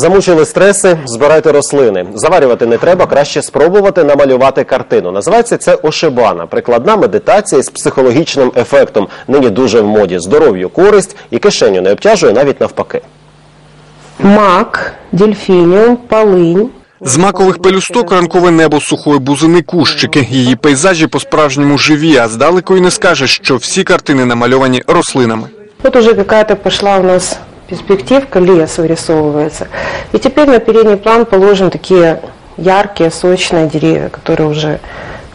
Замучили стреси, збирайте рослини. Заварювати не треба, краще спробувати намалювати картину. Називається це ошибана. Прикладна медитація з психологічним ефектом. Нині дуже в моді. Здоров'ю користь і кишеню не обтяжує навіть навпаки. мак, дельфініум, полинь. З макових пелюсток ранкове небо сухої бузини кущики. Її пейзажі по-справжньому живі, а здалеку й не скажеш, що всі картини намальовані рослинами. Вот уже какая-то пошла у нас перспективка, лес вырисовывается. И теперь на передний план положим такие яркие, сочные деревья, которые уже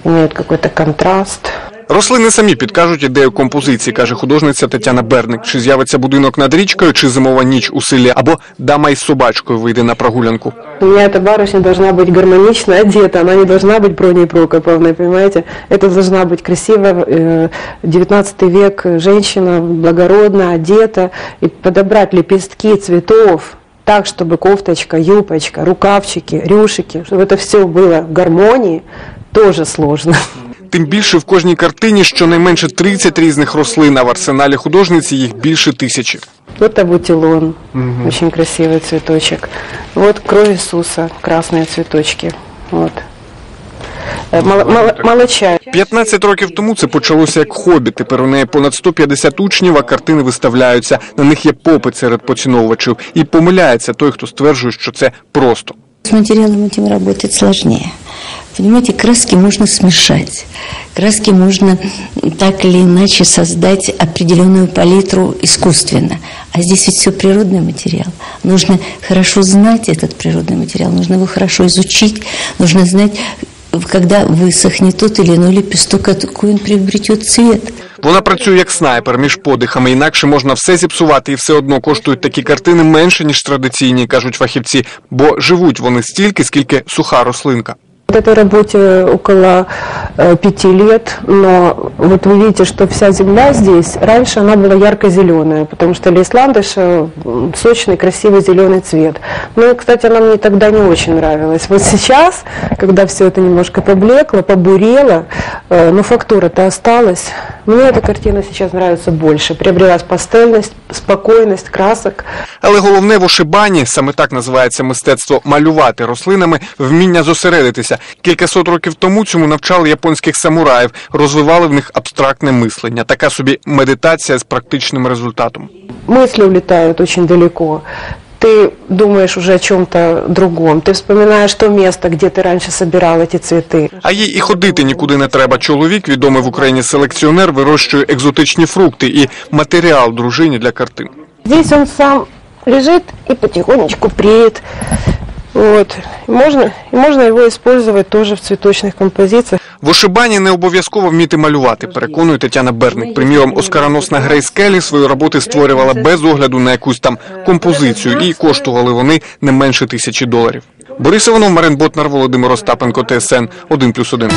имеют какой-то контраст. Рослини самі підкажуть ідею композиції, каже художниця Тетяна Берник. Чи з'явиться будинок над річкою, чи зимова ніч у селі, або дама із собачкою вийде на прогулянку. У меня эта барышня должна быть гармонично одета, она не должна быть Броней Прокоповной, понимаете? Это должна быть красивая, э, 19 век женщина, благородно одета, и подобрать лепестки цветов так, чтобы кофточка, юбочка, рукавчики, рюшики, чтобы это все было в гармонии, тоже сложно. Тим більше в кожній картині щонайменше 30 різних рослин, а в арсеналі художниці їх більше тисячі. Вот абутилон, очень красивый цветочек. Вот кровь Иисуса, красные цветочки. Вот. Э, мало- мало- Молочай. 15 років тому це почалося як хобі. Тепер у неї понад 150 учнів, а картини виставляються. На них є попит серед поціновувачів. І помиляється той, хто стверджує, що це просто. С материалом этим работать сложнее. Понимаете, краски можно смешать. Краски можно так или иначе создать определенную палитру искусственно. А здесь ведь все природный материал. Нужно хорошо знать этот природный материал, нужно его хорошо изучить, нужно знать, когда высохнет тот или иной лепесток, какой он приобретет цвет. Вона працює як снайпер між подихами. Інакше можна все зіпсувати, і все одно коштують такі картини менше ніж традиційні, кажуть фахівці, бо живуть вони стільки, скільки суха рослинка. Вот этой работе около э, пяти лет, но вот вы видите, что вся земля здесь, раньше она была ярко-зеленая, потому что лес ландыша м, сочный, красивый зеленый цвет. Ну, кстати, она мне тогда не очень нравилась. Вот сейчас, когда все это немножко поблекло, побурело, э, но фактура-то осталась, мне эта картина сейчас нравится больше. Приобрелась пастельность, спокойность, красок. Але головне в ошибані, саме так називається мистецтво малювати рослинами, вміння зосередитися. Кількасот років тому цьому навчали японських самураїв, розвивали в них абстрактне мислення. Така собі медитація з практичним результатом. мысли улетают очень далеко Ты думаешь уже о чем-то другом. Ты вспоминаешь то место, где ты раньше собирал эти цветы. А їй і ходити нікуди не треба. Чоловік, відомий в Україні селекціонер, вирощує екзотичні фрукти і матеріал дружині для картин. Здесь он сам лежит и потихонечку преет. Вот. И можно, и можно его использовать тоже в цветочных композициях. В ошибані не обов'язково вміти малювати, переконує Тетяна Берник. Приміром, оскароносна Грейс Келлі свої роботи створювала без огляду на якусь там композицію, і коштували вони не менше тисячі доларів. Борис Іванов, Марин Ботнар, Володимир Остапенко, ТСН 1+,1.